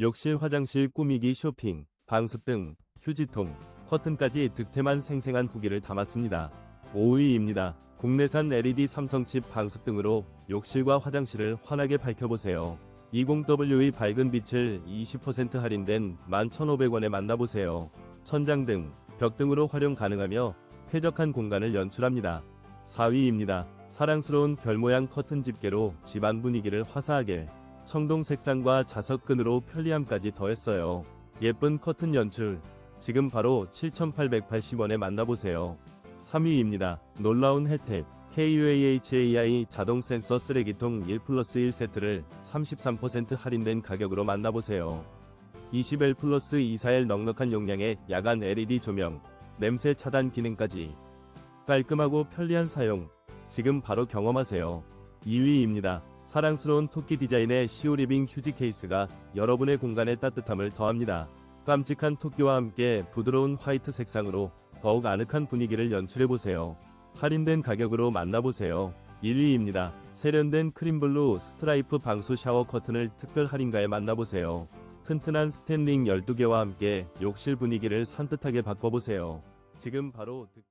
욕실 화장실 꾸미기 쇼핑, 방수 등 휴지통, 커튼까지 득템한 생생한 후기를 담았습니다. 5위입니다. 국내산 LED 삼성칩 방수 등으로 욕실과 화장실을 환하게 밝혀보세요. 20W의 밝은 빛을 20% 할인된 11,500원에 만나보세요. 천장 등, 벽 등으로 활용 가능하며 쾌적한 공간을 연출합니다. 4위입니다. 사랑스러운 별 모양 커튼 집게로 집안 분위기를 화사하게 청동 색상과 자석끈으로 편리함까지 더했어요. 예쁜 커튼 연출. 지금 바로 7,880원에 만나보세요. 3위입니다. 놀라운 혜택. KUAHAI 자동 센서 쓰레기통 1 플러스 1 세트를 33% 할인된 가격으로 만나보세요. 20L 플러스 24L 넉넉한 용량의 야간 LED 조명, 냄새 차단 기능까지 깔끔하고 편리한 사용. 지금 바로 경험하세요. 2위입니다. 사랑스러운 토끼 디자인의 시오리빙 휴지 케이스가 여러분의 공간에 따뜻함을 더합니다. 깜찍한 토끼와 함께 부드러운 화이트 색상으로 더욱 아늑한 분위기를 연출해보세요. 할인된 가격으로 만나보세요. 1위입니다. 세련된 크림블루 스트라이프 방수 샤워 커튼을 특별 할인가에 만나보세요. 튼튼한 스탠링 12개와 함께 욕실 분위기를 산뜻하게 바꿔보세요. 지금 바로 득...